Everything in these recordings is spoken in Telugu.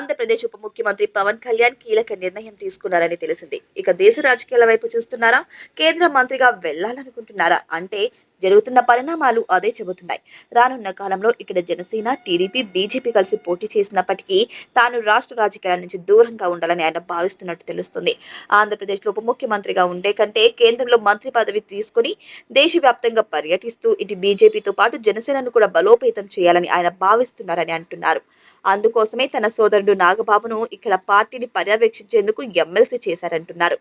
ఆంధ్రప్రదేశ్ ఉప ముఖ్యమంత్రి పవన్ కళ్యాణ్ కీలక నిర్ణయం తీసుకున్నారని తెలిసింది. ఇక దేశ రాజకీయాల వైపు చూస్తున్నారా? కేంద్ర మంత్రిగా వెళ్ళాలనుకుంటున్నారా? అంటే జరుగుతున్న పరిణామాలు అదే చెబుతున్నాయి. రానున్న కాలంలో ఇక్కడ జనసేన టీడీపీ బీజేపీ కలిసి పోటీ చేసినప్పటికీ తాను రాష్ట్ర రాజకీయాల నుంచి దూరంగా ఉండాలని ఆయన భావిస్తున్నట్టు తెలుస్తుంది. ఆంధ్రప్రదేశ్లో ఉప ముఖ్యమంత్రిగా ఉండే కంటే కేంద్రంలో మంత్రి పదవి తీసుకుని దేశవ్యాప్తంగా పర్యటిస్తూ ఇటు బీజేపీతో పాటు జనసేనను కూడా బలోపేతం చేయాలని ఆయన భావిస్తున్నారని అంటున్నారు. అందుకోసమే తన సోదరుడు నాగబాబును ఇక్కడ పార్టీని పర్యవేక్షించేందుకు ఎమ్మెల్సీ చేశారంటున్నారు.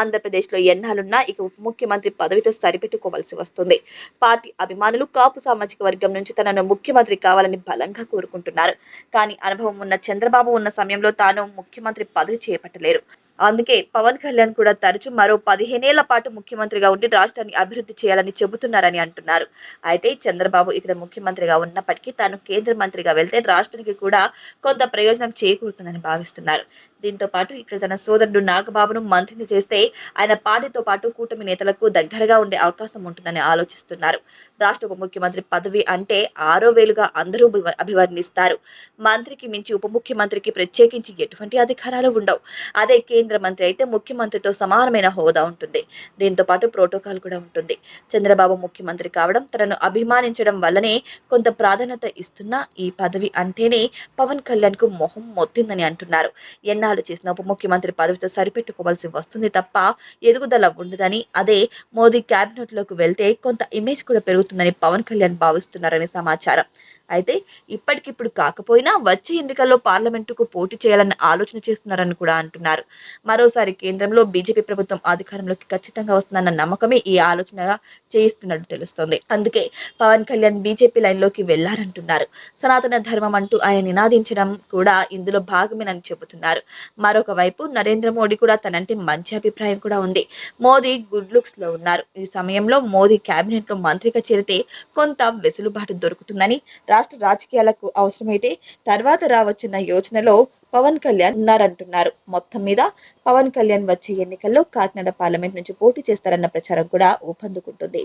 ఆంధ్రప్రదేశ్లో ఎన్నాళ్ళున్నా ఇక ఉప ముఖ్యమంత్రి పదవితో సరిపెట్టుకోవాల్సి వస్తుంది. పార్టీ అభిమానులు కాపు సామాజిక వర్గం నుంచి తనను ముఖ్యమంత్రి కావాలని బలంగా కోరుకుంటున్నారు. కానీ అనుభవం ఉన్న చంద్రబాబు ఉన్న సమయంలో తాను ముఖ్యమంత్రి పదవి చేపట్టలేరు అందుకే పవన్ కళ్యాణ్ కూడా తరచూ మరో పదిహేనేళ్ళ పాటు ముఖ్యమంత్రిగా ఉండి రాష్ట్రాన్ని అభివృద్ధి చేయాలని చెబుతున్నారని అంటున్నారు. అయితే చంద్రబాబు ఇక్కడ ముఖ్యమంత్రిగా ఉన్నప్పటికీ తాను కేంద్ర మంత్రిగా వెళ్తే రాష్ట్రానికి కూడా కొంత ప్రయోజనం చేకూరుతుందని భావిస్తున్నారు. దీంతో పాటు ఇక్కడ తన సోదరుడు నాగబాబును మంత్రిని చేస్తే ఆయన పార్టీతో పాటు కూటమి నేతలకు దగ్గరగా ఉండే అవకాశం ఉంటుందని ఆలోచిస్తున్నారు. రాష్ట్ర ఉప ముఖ్యమంత్రి పదవి అంటే ఆరో వేలుగా అందరూ అభివర్ణిస్తారు. మంత్రికి మించి ఉప ముఖ్యమంత్రికి ప్రత్యేకించి ఎటువంటి అధికారాలు ఉండవు. అదే కేంద్ర మంత్రి అయితే ముఖ్యమంత్రితో సమానమైన హోదా ఉంటుంది. దీంతో పాటు ప్రోటోకాల్ కూడా ఉంటుంది. చంద్రబాబు ముఖ్యమంత్రి కావడం తనను అభిమానించడం వల్లనే కొంత ప్రాధాన్యత ఇస్తున్న ఈ పదవి అంటేనే పవన్ కళ్యాణ్కు మొహం మొత్తిందని అంటున్నారు. ఎన్నాళ్ళు చేసిన ఉప ముఖ్యమంత్రి పదవితో సరిపెట్టుకోవాల్సి వస్తుంది తప్ప ఎదుగుదల ఉండదని అదే మోదీ కేబినెట్లోకి వెళ్తే కొంత ఇమేజ్ కూడా పెరుగుతుందని పవన్ కళ్యాణ్ భావిస్తున్నారని సమాచారం. అయితే ఇప్పటికిప్పుడు కాకపోయినా వచ్చే ఎన్నికల్లో పార్లమెంటుకు పోటీ చేయాలన్న ఆలోచన చేస్తున్నారని కూడా అంటున్నారు. మరోసారి కేంద్రంలో బీజేపీ ప్రభుత్వం అధికారంలోకి ఖచ్చితంగా వస్తుందన్న నమ్మకమే ఈ ఆలోచనగా చేయిస్తున్నట్టు తెలుస్తోంది. అందుకే పవన్ కళ్యాణ్ బీజేపీ లైన్లోకి వెళ్ళారంటున్నారు. సనాతన ధర్మం అంటూ ఆయన నినాదించడం కూడా ఇందులో భాగమేనని చెబుతున్నారు. మరొక వైపు నరేంద్ర మోడీ కూడా తనంటే మంచి అభిప్రాయం కూడా ఉంది. మోదీ గుడ్ లుక్స్లో ఉన్నారు. ఈ సమయంలో మోదీ కేబినెట్లో మంత్రిగా చేరితే కొంత వెసులుబాటు దొరుకుతుందని రాష్ట్ర రాజకీయాలకు అవసరమైతే తర్వాత రావచ్చున్న యోచనలో పవన్ కళ్యాణ్ ఉన్నారంటున్నారు. మొత్తం మీద పవన్ కళ్యాణ్ వచ్చే ఎన్నికల్లో కాకినాడ పార్లమెంట్ నుంచి పోటీ చేస్తారన్న ప్రచారం కూడా ఊపందుకుంటుంది.